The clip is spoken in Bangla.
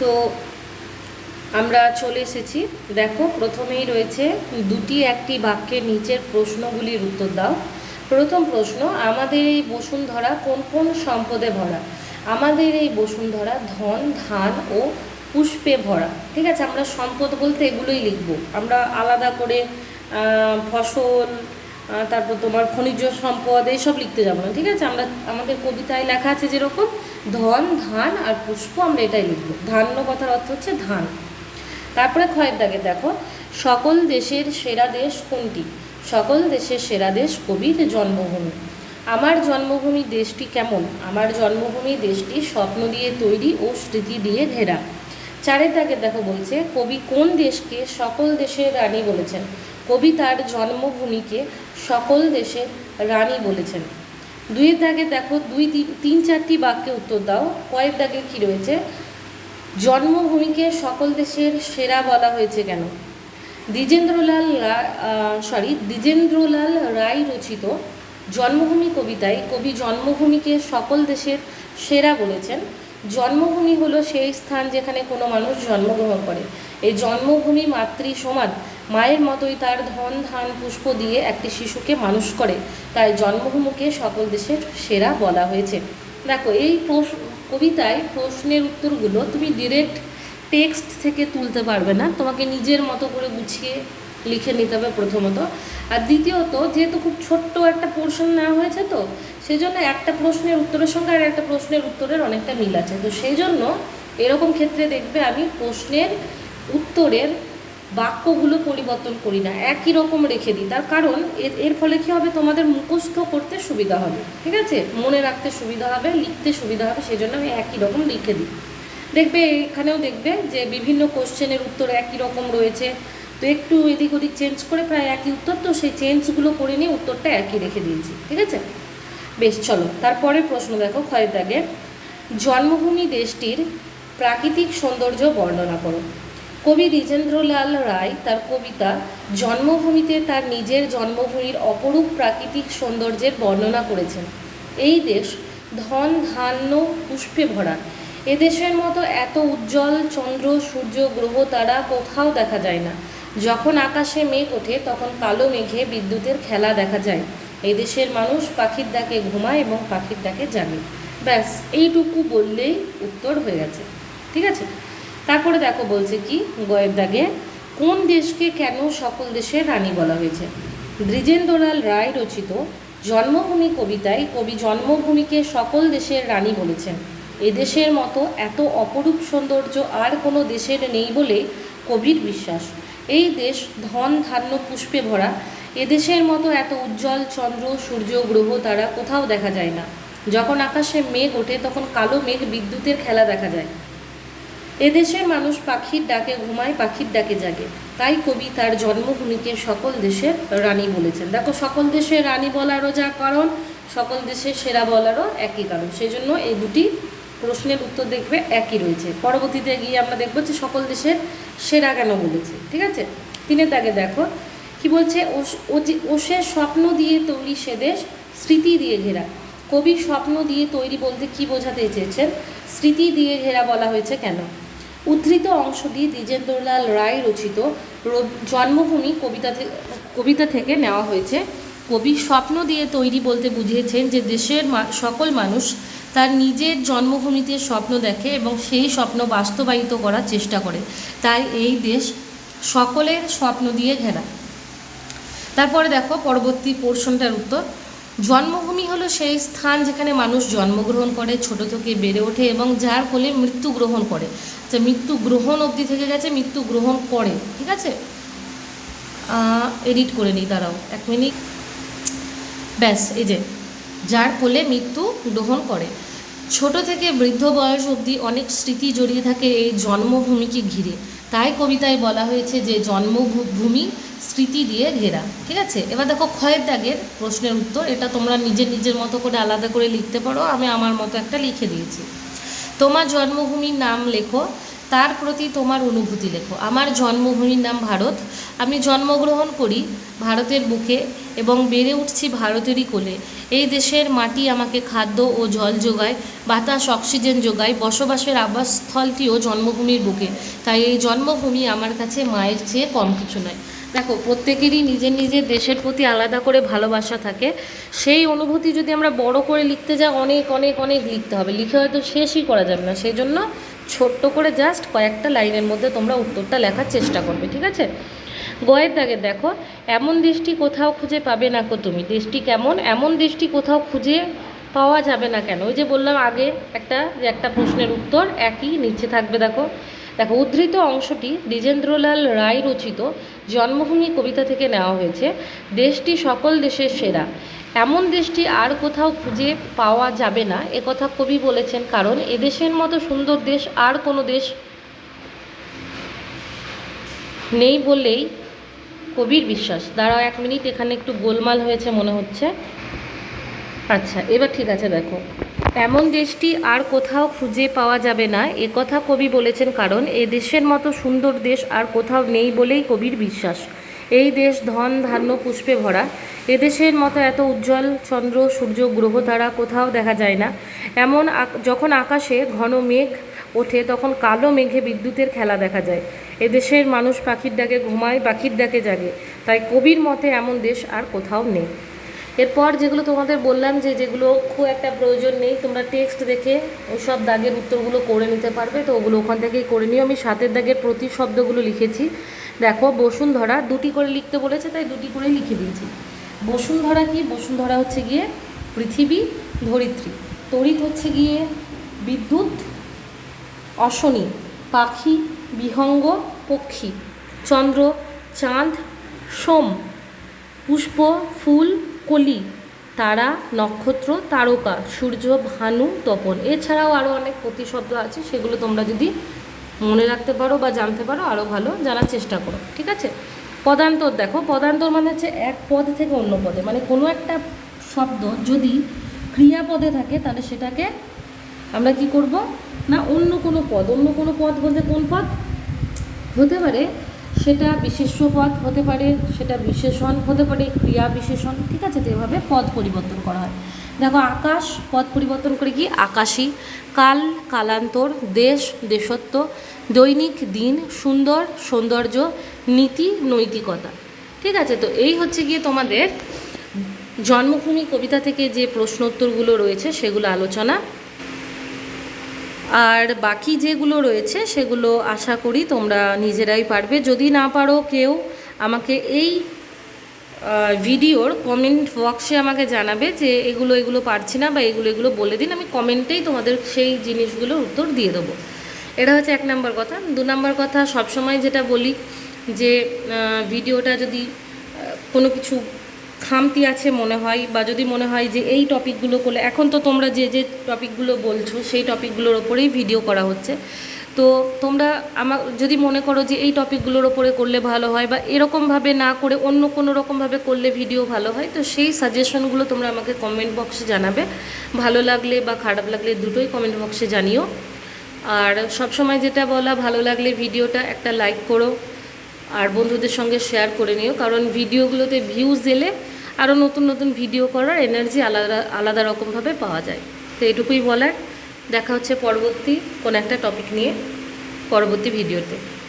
তো আমরা চলে এসেছি। দেখো, প্রথমেই রয়েছে দুটি একটি বাক্যের নিচের প্রশ্নগুলির উত্তর দাও। প্রথম প্রশ্ন, আমাদের এই বসুন্ধরা কোন কোন সম্পদে ভরা? আমাদের এই বসুন্ধরা ধন, ধান ও পুষ্পে ভরা। ঠিক আছে, আমরা সম্পদ বলতে এগুলোই লিখব। আমরা আলাদা করে ফসল তারপর তোমার খনিজ সম্পদ, এইসব লিখতে যাব না। ঠিক আছে, আমরা, আমাদের কবিতায় লেখা আছে যেরকম ধন ধান আর পুষ্প আমরা এটাই লিখব। ধান্য কথার অর্থ হচ্ছে ধান তারপরে ক্ষয়ের দাগে দেখো, সকল দেশের সেরা দেশ কোনটি? সকল দেশের সেরা দেশ কবির জন্মভূমি। আমার জন্মভূমি দেশটি কেমন? আমার জন্মভূমি দেশটি স্বপ্ন দিয়ে তৈরি ও স্মৃতি দিয়ে ঘেরা। চারের দাগে দেখো বলছে, কবি কোন দেশকে সকল দেশের রানী বলেছেন? কবি তার জন্মভূমিকে সকল দেশের রানী বলেছেন। দুইয়ের দাগে দেখো দুই তিন চারটি বাক্যে উত্তর দাও। কয়ের দাগে কী রয়েছে? জন্মভূমিকে সকল দেশের সেরা বলা হয়েছে কেন? দ্বিজেন্দ্রলাল সরি দ্বিজেন্দ্রলাল রায় রচিত জন্মভূমি কবিতায় কবি জন্মভূমিকে সকল দেশের সেরা বলেছেন। জন্মভূমি হলো সেই স্থান যেখানে কোনো মানুষ জন্মগ্রহণ করে। এই জন্মভূমি মাতৃ সমান মায়ের মতোই তার ধন, ধান, পুষ্প দিয়ে একটি শিশুকে মানুষ করে। তাই জন্মভূমিকে সকল দেশের সেরা বলা হয়েছে। দেখো, এই কবিতায় প্রশ্নের উত্তরগুলো তুমি ডিরেক্ট টেক্সট থেকে তুলতে পারবে না। তোমাকে নিজের মতো করে গুছিয়ে লিখে নিতে হবে প্রথমত। আর দ্বিতীয়ত, যেহেতু খুব ছোট্ট একটা পোর্শন নেওয়া হয়েছে তো সেই জন্য একটা প্রশ্নের উত্তরের সঙ্গে আর একটা প্রশ্নের উত্তরের অনেকটা মিল আছে। তো সেই জন্য এরকম ক্ষেত্রে দেখবে আমি প্রশ্নের উত্তরের বাক্যগুলো পরিবর্তন করি না, একই রকম রেখে দিই। তার কারণ এর এর ফলে কী হবে? তোমাদের মুখস্থ করতে সুবিধা হবে, ঠিক আছে? মনে রাখতে সুবিধা হবে, লিখতে সুবিধা হবে সেই জন্য আমি একই রকম লিখে দিই। দেখবে, এখানেও দেখবে যে বিভিন্ন কোশ্চেনের উত্তর একই রকম রয়েছে। তো একটু এদিক ওদিক চেঞ্জ করে প্রায় একই উত্তর, তো সেই চেঞ্জগুলো করে নিয়ে উত্তরটা একই রেখে দিয়েছি, ঠিক আছে? বেশ, চলো। তারপরে প্রশ্ন দেখো ক্ষয়ের দাগে জন্মভূমি দেশটির প্রাকৃতিক সৌন্দর্য বর্ণনা করো। কবি দ্বিজেন্দ্রলাল রায় তার কবিতা জন্মভূমিতে তার নিজের জন্মভূমির অপরূপ প্রাকৃতিক সৌন্দর্যের বর্ণনা করেছেন। এই দেশ ধন, ধান্য, পুষ্পে ভরা। এদেশের মতো এত উজ্জ্বল চন্দ্র, সূর্য, গ্রহ তারা কোথাও দেখা যায় না। যখন আকাশে মেঘ ওঠে, তখন কালো মেঘে বিদ্যুতের খেলা দেখা যায়। এই দেশের মানুষ পাখির ডাকে ঘুমায় এবং পাখির ডাকে জানে। ব্যাস, এইটুকু বললেই উত্তর হয়ে গেছে। ঠিক আছে? তারপরে দেখো বলছে কি, গয়ের দাগে, কোন দেশকে কেন সকল দেশের রানী বলা হয়েছে? দ্বিজেন্দ্রলাল রায় রচিত জন্মভূমি কবিতায় কবি জন্মভূমিকে সকল দেশের রানী বলেছেন। এদেশের মতো এত অপরূপ সৌন্দর্য আর কোনো দেশের নেই বলে কবির বিশ্বাস। এই দেশ ধন, ধান্য, পুষ্পে ভরা। এদেশের মতো এত উজ্জ্বল চন্দ্র, সূর্য, গ্রহ তারা কোথাও দেখা যায় না। যখন আকাশে মেঘ ওঠে, তখন কালো মেঘ বিদ্যুতের খেলা দেখা যায়। এদেশের মানুষ পাখির ডাকে ঘুমায়, পাখির ডাকে জাগে। তাই কবি তার জন্মভূমিকে সকল দেশের রানী বলেছেন। দেখো, সকল দেশের রানী বলারও যা কারণ, সকল দেশের সেরা বলারও একই কারণ। সেই জন্য এই দুটি প্রশ্নের উত্তর দেখবে একই রয়েছে। পরবর্তীতে গিয়ে আমরা দেখব যে সকল দেশের সেরা কেন বলেছে, ঠিক আছে? তিনের দাগে দেখো, কি বলছে ও ওসে স্বপ্ন দিয়ে তৈরি সে দেশ, স্মৃতি দিয়ে ঘেরা। কবি স্বপ্ন দিয়ে তৈরি বলতে কি বোঝাতে চেয়েছেন? স্মৃতি দিয়ে ঘেরা বলা হয়েছে কেন? উদ্ধৃত অংশ দিয়ে দ্বিজেন্দ্রলাল রায় রচিত জন্মভূমি কবিতা কবিতা থেকে নেওয়া হয়েছে। কবি স্বপ্ন দিয়ে তৈরি বলতে বুঝিয়েছেন যে দেশের সকল মানুষ তার নিজের জন্মভূমিতে স্বপ্ন দেখে এবং সেই স্বপ্ন বাস্তবায়িত করার চেষ্টা করে। তাই এই দেশ সকলের স্বপ্ন দিয়ে ঘেরা। তারপরে দেখো পরবর্তী পোর্শনটার উত্তর। জন্মভূমি হলো সেই স্থান যেখানে মানুষ জন্মগ্রহণ করে, ছোট থেকে বেড়ে ওঠে এবং যার ফলে মৃত্যু গ্রহণ করে। আচ্ছা মৃত্যু গ্রহণ অবধি থেকে গেছে, মৃত্যু গ্রহণ করে, ঠিক আছে? এডিট করে নিই, দাঁড়াও, এক মিনিট ব্যাস, এই যে, যার ফলে মৃত্যু গ্রহণ করে। ছোট থেকে বৃদ্ধ বয়স অবধি অনেক স্মৃতি জড়িয়ে থাকে এই জন্মভূমিকে ঘিরে। তাই কবিতায় বলা হয়েছে যে জন্মভূমি স্মৃতি দিয়ে ঘেরা, ঠিক আছে? এবার দেখো ক্ষয়ের দাগের প্রশ্নের উত্তর, এটা তোমরা নিজের নিজের মতো করে আলাদা করে লিখতে পারো, আমি আমার মতো একটা লিখে দিয়েছি। তোমার জন্মভূমির নাম লেখো, তার প্রতি তোমার অনুভূতি লেখো। আমার জন্মভূমির নাম ভারত, আমি জন্মগ্রহণ করি ভারতের বুকে এবং বেড়ে উঠছি ভারতেরই কোলে। এই দেশের মাটি আমাকে খাদ্য ও জল যোগায়, বাতাস অক্সিজেন যোগায়, বসবাসের আবাসস্থলটিও জন্মভূমির বুকে। তাই এই জন্মভূমি আমার কাছে মায়ের চেয়ে কম কিছু নয়। দেখো, প্রত্যেকেরই নিজের নিজের দেশের প্রতি আলাদা করে ভালোবাসা থাকে। সেই অনুভূতি যদি আমরা বড় করে লিখতে যাই, অনেক অনেক অনেক লিখতে হবে। লিখে হয়তো শেষই করা যাবে না। সেই জন্য ছোট্ট করে জাস্ট কয়েকটা লাইনের মধ্যে তোমরা উত্তরটা লেখার চেষ্টা করবে, ঠিক আছে? গয়ের দাগে দেখো, এমন দেশটি কোথাও খুঁজে পাবে না কো তুমি? দেশটি কেমন? এমন দেশটি কোথাও খুঁজে পাওয়া যাবে না কেন? ওই যে বললাম আগে একটা, যে একটা প্রশ্নের উত্তর, একই, নিচে থাকবে, দেখো। দেখো, উদ্ধৃত অংশটি দ্বিজেন্দ্রলাল রায় রচিত। জন্মভূমি কবিতা থেকে নেওয়া হয়েছে, দেশটি সকল দেশের সেরা। এমন দেশটি আর কোথাও খুঁজে পাওয়া যাবে না একথা কবি বলেছেন, কারণ এদেশের মতো সুন্দর দেশ আর কোনো দেশ নেই বললেই কবির বিশ্বাস। দাঁড়াও এক মিনিট, এখানে একটু গোলমাল হয়েছে মনে হচ্ছে। আচ্ছা এবার ঠিক আছে, দেখো। এমন দেশটি আর কোথাও খুঁজে পাওয়া যাবে না। একথা কবি বলেছেন কারণ, এ দেশের মতো সুন্দর দেশ আর কোথাও নেই বলেই কবির বিশ্বাস। এই দেশ ধন, ধান্য, পুষ্পে ভরা। এদেশের মতো এত উজ্জ্বল চন্দ্র, সূর্য, গ্রহ তারা কোথাও দেখা যায় না। এমন যখন আকাশে ঘন মেঘ ওঠে, তখন কালো মেঘে বিদ্যুতের খেলা দেখা যায়। এদেশের মানুষ পাখির ডাকে ঘুমায়, পাখির ডাকে জাগে। তাই কবির মতে এমন দেশ আর কোথাও নেই। এরপর যেগুলো তোমাদের বললাম যে যেগুলো খুব একটা প্রয়োজন নেই, তোমরা টেক্সট দেখে ওই সব দাগের উত্তরগুলো করে নিতে পারবে। তো ওগুলো ওখান থেকেই করে নিও। আমি সাতের দাগের প্রতি শব্দগুলো লিখেছি। দেখো, বসুন্ধরা দুটি করে লিখতে বলেছে, তাই দুটি করে লিখে দিয়েছি। বসুন্ধরা কি? বসুন্ধরা হচ্ছে গিয়ে পৃথিবী ধরিত্রী। তড়িৎ হচ্ছে গিয়ে বিদ্যুৎ, অশনি, পাখি, বিহঙ্গ, পক্ষী, চন্দ্র, চাঁদ, সোম, পুষ্প, ফুল কলি, তারা, নক্ষত্র, তারকা, সূর্য, ভানু, তপন। এছাড়াও আরও অনেক প্রতিশব্দ আছে, সেগুলো তোমরা যদি মনে রাখতে পারো বা জানতে পারো আরও ভালো জানার চেষ্টা করো, ঠিক আছে? পদান্তর দেখো, পদান্তর মানে হচ্ছে এক পদ থেকে অন্য পদে। মানে কোনো একটা শব্দ যদি ক্রিয়াপদে থাকে, তাহলে সেটাকে আমরা কি করব? না, অন্য কোনো পদ, অন্য কোনো পদ বলতে কোন পদ? হতে পারে সেটা বিশেষ্য পদ হতে পারে, সেটা বিশেষণ হতে পারে, ক্রিয়া বিশেষণ, ঠিক আছে? তো এভাবে পদ পরিবর্তন করা হয়। দেখো, আকাশ পদ পরিবর্তন করে কি? আকাশী। কাল, কালান্তর, দেশ, দেশত্ব, দৈনিক, দিন, সুন্দর, সৌন্দর্য, নীতি, নৈতিকতা। ঠিক আছে? তো এই হচ্ছে গিয়ে তোমাদের জন্মভূমি কবিতা থেকে যে প্রশ্ন উত্তরগুলো রয়েছে, সেগুলো আলোচনা। আর বাকি যেগুলো রয়েছে সেগুলো আশা করি তোমরা নিজেরাই পারবে। যদি না পারো কেউ আমাকে এই ভিডিওর কমেন্ট বক্সে আমাকে জানাবে যে এগুলো এগুলো পারছি না বা এগুলো এগুলো বলে দিন। আমি কমেন্টেই তোমাদের সেই জিনিসগুলোর উত্তর দিয়ে দেবো। এটা হচ্ছে এক নম্বর কথা। দু নম্বর কথা, সবসময় যেটা বলি যে ভিডিওটা যদি কোনো কিছু খামতি আছে মনে হয়, বা যদি মনে হয় যে এই টপিকগুলো করলে, এখন তো তোমরা যে যে টপিকগুলো বলছো, সেই টপিকগুলোর ওপরেই ভিডিও করা হচ্ছে। তো তোমরা আমার যদি মনে করো যে এই টপিকগুলোর ওপরে করলে ভালো হয়, বা এরকমভাবে না করে অন্য কোনো রকমভাবে করলে ভিডিও ভালো হয়, তো সেই সাজেশনগুলো তোমরা আমাকে কমেন্ট বক্সে জানাবে। ভালো লাগলে বা খারাপ লাগলে দুটোই কমেন্ট বক্সে জানিও। আর সবসময় যেটা বলা, ভালো লাগলে ভিডিওটা একটা লাইক করো। আর বন্ধুদের সঙ্গে শেয়ার করে নিও, কারণ ভিডিওগুলোতে ভিউজ এলে আরও নতুন নতুন ভিডিও করার এনার্জি আলাদা আলাদা রকমভাবে পাওয়া যায়। তো এটুকুই বলার, দেখা হচ্ছে পরবর্তী কোনো একটা টপিক নিয়ে পরবর্তী ভিডিওতে